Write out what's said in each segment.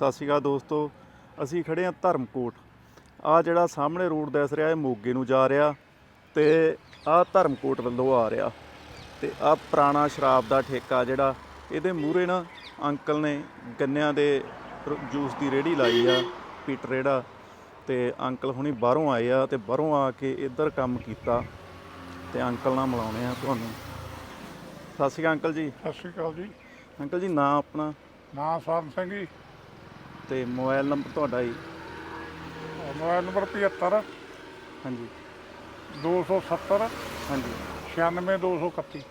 ਸਤਿ ਸ਼੍ਰੀ ਅਕਾਲ ਦੋਸਤੋ ਅਸੀਂ ਖੜੇ ਹਾਂ ਧਰਮਕੋਟ। ਆ ਜਿਹੜਾ ਸਾਹਮਣੇ ਰੋਡ ਦਿਸ ਰਿਹਾ ਇਹ ਮੋਗੇ ਨੂੰ ਜਾ ਰਿਹਾ ਤੇ ਆ ਧਰਮਕੋਟ ਵੱਲੋਂ ਆ ਰਿਹਾ ਤੇ ਆ ਪੁਰਾਣਾ ਸ਼ਰਾਬ ਦਾ ਠੇਕਾ ਜਿਹੜਾ ਇਹਦੇ ਮੂਹਰੇ ਨਾ ਅੰਕਲ ਨੇ ਗੰਨਿਆਂ ਦੇ ਜੂਸ ਦੀ ਰੇੜੀ ਲਾਈ ਆ ਪੀਟ ਰੇੜਾ ਤੇ ਅੰਕਲ ਹੁਣੀ ਬਾਹਰੋਂ ਆਏ ਆ ਤੇ ਬਾਹਰੋਂ ਆ ਕੇ ਇੱਧਰ ਕੰਮ ਕੀਤਾ ਤੇ ਅੰਕਲ ਨਾਲ ਮਿਲਾਉਣੇ ਆ ਤੁਹਾਨੂੰ। ਸਤਿ ਸ਼੍ਰੀ ਅਕਾਲ ਅੰਕਲ ਜੀ। ਸਤਿ ਸ਼੍ਰੀ ਅਕਾਲ ਜੀ। ਅੰਕਲ ਜੀ ਨਾਂ ਆਪਣਾ? ਨਾਂ ਸਰਨ ਸਿੰਘ ਜੀ। ਤੇ ਮੋਬਾਈਲ ਨੰਬਰ ਤੁਹਾਡਾ ਜੀ? ਮੋਬਾਈਲ ਨੰਬਰ 75 ਹਾਂਜੀ। 270 ਹਾਂਜੀ। 96231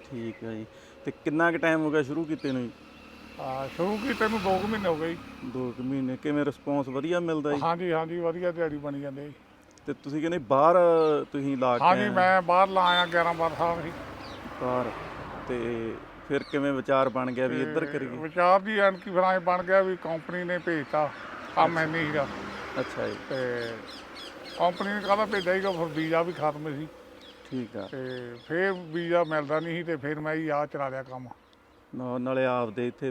ਠੀਕ ਹੈ ਜੀ। ਤੇ ਕਿੰਨਾ ਕੁ ਟਾਈਮ ਹੋ ਗਿਆ ਸ਼ੁਰੂ ਕੀਤੇ ਨੂੰ ਜੀ? ਆ ਸ਼ੁਰੂ ਕੀਤੇ ਨੂੰ 2 ਮਹੀਨੇ ਹੋ ਗਏ ਜੀ। ਦੋ ਕੁ ਮਹੀਨੇ ਕਿਵੇਂ ਰਿਸਪੌਂਸ ਵਧੀਆ ਮਿਲਦਾ ਜੀ? ਹਾਂਜੀ ਹਾਂਜੀ ਵਧੀਆ ਦਿਹਾੜੀ ਬਣੀ ਜਾਂਦੀ ਜੀ। ਤੇ ਤੁਸੀਂ ਕਹਿੰਦੇ ਬਾਹਰ ਤੁਸੀਂ ਲਾ ਕੇ ਹਾਂਜੀ ਮੈਂ ਬਾਹਰ ਲਾਇਆ 11 12 ਸਾਲ ਸੀ। ਬਾਹਰ। ਤੇ ਫਿਰ ਕਿਵੇਂ ਵਿਚਾਰ ਬਣ ਗਿਆ ਵੀ ਇੱਧਰ ਕਰੀਏ? ਵਿਚਾਰ ਦੀ ਐਨ ਕੀ ਫਰਾਂ ਬਣ ਗਿਆ ਵੀ ਕੰਪਨੀ ਨੇ ਭੇਜਤਾ ਨਹੀਂ ਸੀਗਾ। ਅੱਛਾ ਜੀ। ਤੇ ਕੰਪਨੀ ਨੇ ਕਾਹਦਾ ਭੇਜਿਆ ਸੀਗਾ ਫਿਰ ਵੀਜ਼ਾ ਵੀ ਖਤਮ ਸੀ। ਠੀਕ ਆ। ਤੇ ਫਿਰ ਵੀਜ਼ਾ ਮਿਲਦਾ ਨਹੀਂ ਸੀ ਤੇ ਫਿਰ ਮੈਂ ਹੀ ਆ ਚਲਾ ਲਿਆ ਕੰਮ। ਨਾਲੇ ਆਪਦੇ ਇੱਥੇ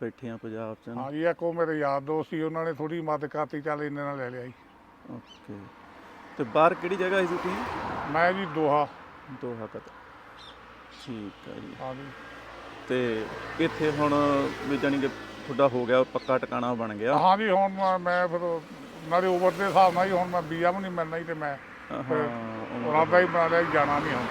ਬੈਠੇ ਆ ਪੰਜਾਬ ਚ ਨਾ। ਹਾਂਜੀ ਇੱਕ ਮੇਰੇ ਯਾਰ ਦੋਸਤ ਸੀ ਉਹਨਾਂ ਨੇ ਥੋੜੀ ਮਦਦ ਕਰਤੀ ਚੱਲ ਇੰਨੇ ਨਾਲ ਲੈ ਲਿਆ ਜੀ। ਓਕੇ। ਤੇ ਬਾਹਰ ਕਿਹੜੀ ਜਗ੍ਹਾ ਸੀ ਤੁਸੀਂ? ਮੈਂ ਜੀ ਦੋਹਾ। ਦੋਹਾ ਤੱਕ ਠੀਕ ਆ ਜੀ। ਹਾਂਜੀ ਤੇ ਇੱਥੇ ਹੁਣ ਵੀ ਜਾਣੀ ਕਿ ਤੁਹਾਡਾ ਹੋ ਗਿਆ ਪੱਕਾ ਟਿਕਾਣਾ ਬਣ ਗਿਆ। ਹਾਂਜੀ ਹੁਣ ਮੈਂ- ਮੈਂ ਫਿਰ ਨਾਲੇ ਓਵਰ ਦੇ ਹਿਸਾਬ ਨਾਲ ਹੀ ਹੁਣ ਮੈਂ ਵੀਜ਼ਾ ਵੀ ਨਹੀਂ ਮਿਲਣਾ ਹੀ ਤੇ ਮੈਂ ਹਾਂ ਰਾਦਾ ਹੀ ਬਣਾ ਲਿਆ ਵੀ ਜਾਣਾ ਨਹੀਂ ਹੁਣ।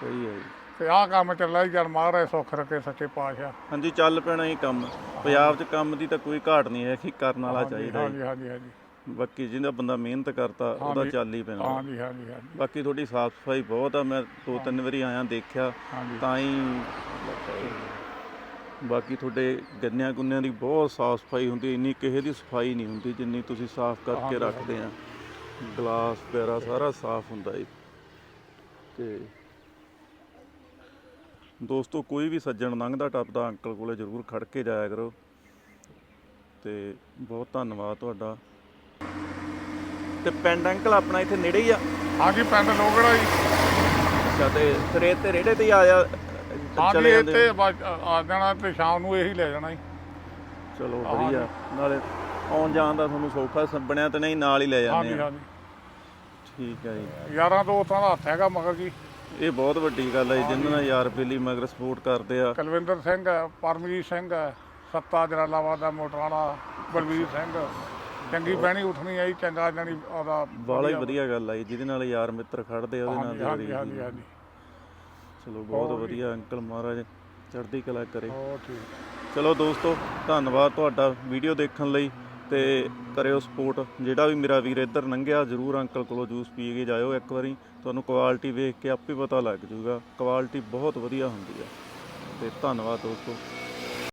ਸਹੀ ਹੈ ਜੀ। ਤੇ ਆਹ ਕੰਮ ਚੱਲਿਆ ਜੀ ਜਦ ਮਹਾਰਾਜ ਸੁੱਖ ਰੱਖੇ ਸੱਚੇ ਪਾਤਸ਼ਾਹ। ਹਾਂਜੀ ਚੱਲ ਪੈਣਾ ਹੀ ਕੰਮ। ਪੰਜਾਬ 'ਚ ਕੰਮ ਦੀ ਤਾਂ ਕੋਈ ਘਾਟ ਨਹੀਂ ਹੈ ਕਿ ਕਰਨ ਵਾਲਾ ਚਾਹੀਦਾ ਹਾਂਜੀ ਹਾਂਜੀ ਹਾਂਜੀ। ਜੀ। ਬਾਕੀ ਜਿਹਦਾ ਬੰਦਾ ਮਿਹਨਤ ਕਰਤਾ ਉਹਦਾ। ਚੱਲ ਹੀ ਪੈਣਾ ਹਾਂਜੀ ਹਾਂਜੀ ਹਾਂਜੀ। ਬਾਕੀ ਤੁਹਾਡੀ ਸਾਫ਼ ਸਫ਼ਾਈ ਬਹੁਤ ਆ ਮੈਂ ਦੋ ਤਿੰਨ ਵਾਰੀ ਆਇਆ ਦੇਖਿਆ ਤਾਂ ਹੀ ਬਾਕੀ ਤੁਹਾਡੇ ਗੰਨਿਆਂ ਗੁੰਨਿਆਂ ਦੀ ਬਹੁਤ ਸਾਫ਼ ਸਫ਼ਾਈ ਹੁੰਦੀ ਇੰਨੀ ਕਿਸੇ ਦੀ ਸਫ਼ਾਈ ਨਹੀਂ ਹੁੰਦੀ ਜਿੰਨੀ ਤੁਸੀਂ ਸਾਫ਼ ਕਰਕੇ ਰੱਖਦੇ ਆ। ਗਲਾਸ ਵਗੈਰਾ ਸਾਰਾ ਸਾਫ਼ ਹੁੰਦਾ ਜੀ ਤੇ ਦੋਸਤੋ ਕੋਈ ਵੀ ਸੱਜਣ ਲੰਘਦਾ ਟੱਪਦਾ ਅੰਕਲ ਕੋਲੇ ਜ਼ਰੂਰ ਖੜ ਕੇ ਜਾਇਆ ਕਰੋ। ਤੇ ਬਹੁਤ ਧੰਨਵਾਦ ਤੁਹਾਡਾ। ਤੇ ਪਿੰਡ ਅੰਕਲ ਆਪਣਾ ਇੱਥੇ ਨੇੜੇ ਹੀ ਆ। ਹਾਂਜੀ ਪਿੰਡ ਲੋਗੜਾ ਜੀ। ਅੱਛਾ ਤੇ ਸਰੇ ਤੇ ਰੇੜੇ ਤੇ ਹੀ ਆ ਜਾ ਹਾਂਜੀ ਇੱਥੇ ਬਸ ਆ ਜਾਣਾ ਤੇ ਸ਼ਾਮ ਨੂੰ ਇਹੀ ਲੈ ਜਾਣਾ ਜੀ। ਚਲੋ ਵਧੀਆ। ਨਾਲੇ ਆਉਣ ਜਾਣ ਦਾ ਤੁਹਾਨੂੰ ਸੌਖਾ ਸ- ਬਣਿਆ ਤੇ ਨਹੀਂ ਨਾਲ ਹੀ ਲੈ ਜਾਂਦੇ ਹਾਂਜੀ ਆ। ਹਾਂਜੀ। ਠੀਕ ਹੈ ਜੀ। ਯਾਰਾਂ ਦੋਸਤਾਂ ਦਾ ਹੱਥ ਹੈਗਾ ਮਗਰ ਜੀ। ਇਹ ਬਹੁਤ ਵੱਡੀ ਗੱਲ ਹੈ ਜੀ, ਜਿਨ੍ਹਾਂ ਨਾਲ ਯਾਰ ਬੇਲੀ ਮਗਰ ਸਪੋਰਟ ਕਰਦੇ ਆ। ਕੁਲਵਿੰਦਰ ਸਿੰਘ ਹੈ ਪਰਮਜੀਤ ਸਿੰਘ ਹੈ ਸੱਤਾ ਜਲਾਲਾਬਾਦ ਦਾ ਮੋਟਰਾਣਾ ਬਲਵੀਰ ਸਿੰਘ। ਚੰਗੀ ਬਹਿਣੀ ਉੱਠਣੀ ਆਈ ਚੰਗਾ ਜਾਨੀ ਉਹਦਾ ਬਾਲਾ ਹੀ ਵਧੀਆ ਗੱਲ ਆ ਜੀ ਜਿਹਦੇ ਨਾਲ ਯਾਰ ਮਿੱਤਰ ਖੜਦੇ ਆ ਉਹਦੇ ਨਾਲ ਹਾਂਜੀ ਹਾਂਜੀ ਹਾਂਜੀ ਚਲੋ ਬਹੁਤ ਵਧੀਆ ਅੰਕਲ ਮਹਾਰਾਜ ਚੜ੍ਹਦੀ ਕਲਾ ਕਰੇ। ਠੀਕ ਚਲੋ ਦੋਸਤੋ ਧੰਨਵਾਦ ਤੁਹਾਡਾ ਵੀਡੀਓ ਦੇਖਣ ਲਈ ਤੇ ਕਰਿਓ ਸਪੋਰਟ। ਜਿਹੜਾ ਵੀ ਮੇਰਾ ਵੀਰ ਇੱਧਰ ਲੰਘਿਆ ਜਰੂਰ ਅੰਕਲ ਕੋਲੋਂ ਜੂਸ ਪੀ ਕੇ ਜਾਇਓ ਇੱਕ ਵਾਰੀ। ਤੁਹਾਨੂੰ ਕੁਆਲਿਟੀ ਵੇਖ ਕੇ ਆਪੇ ਪਤਾ ਲੱਗ ਜਾਊਗਾ ਕੁਆਲਿਟੀ ਬਹੁਤ ਵਧੀਆ ਹੁੰਦੀ ਆ। ਤੇ ਧੰਨਵਾਦ ਦੋਸਤੋ।